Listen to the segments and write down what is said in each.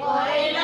কয়লা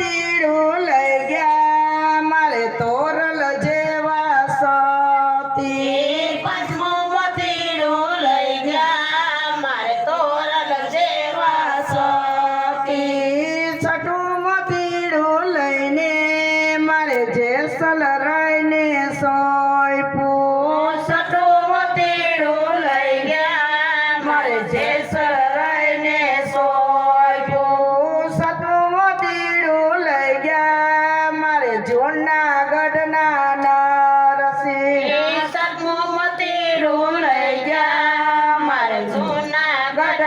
തേടോള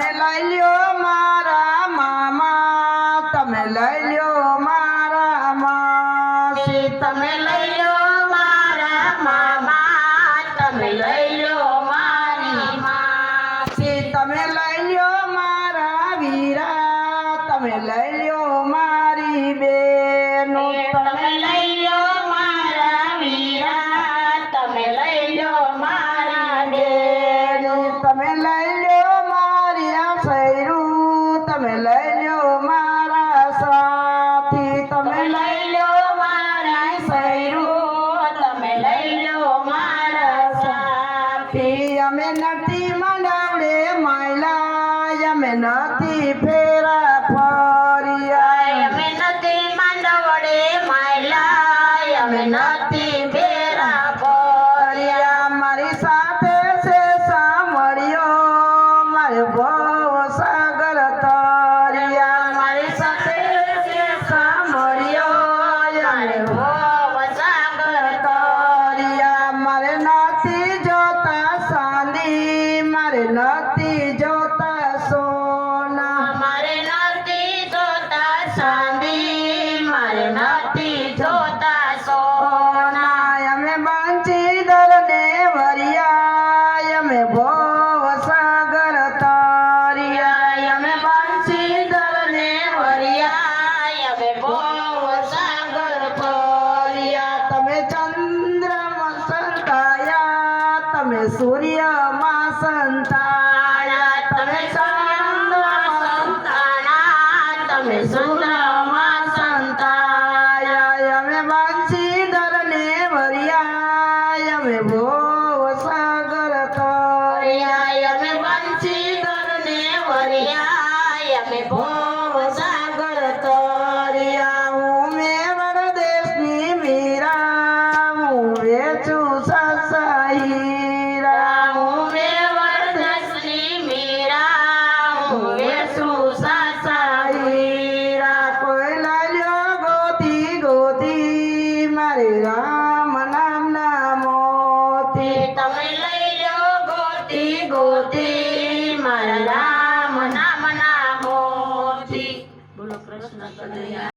તમે લઈ લ્યો મારા મામા, તમે લઈ લ્યો મારા માસી. તમે લઈ લો મારા મામા, તમે લઈ લો મારી માસી. તમે લઈ લો મારા વીરા, તમે લઈ લ્યો અમે નથી મનાવડે માયલા અમે નથી ફેરા ફરિયા. અમે નથી મનાવડે માયલા અમે નથી ફેરા ફરિયા. મારી સાથે છે સાંભળ્યો મારે બહુ સાગર તરિયા. મારી sua ગોતે તમે લઈ લો ગોતી ગોતી મારા રામ નામ ના મોતી. બોલો કૃષ્ણ કનૈયા.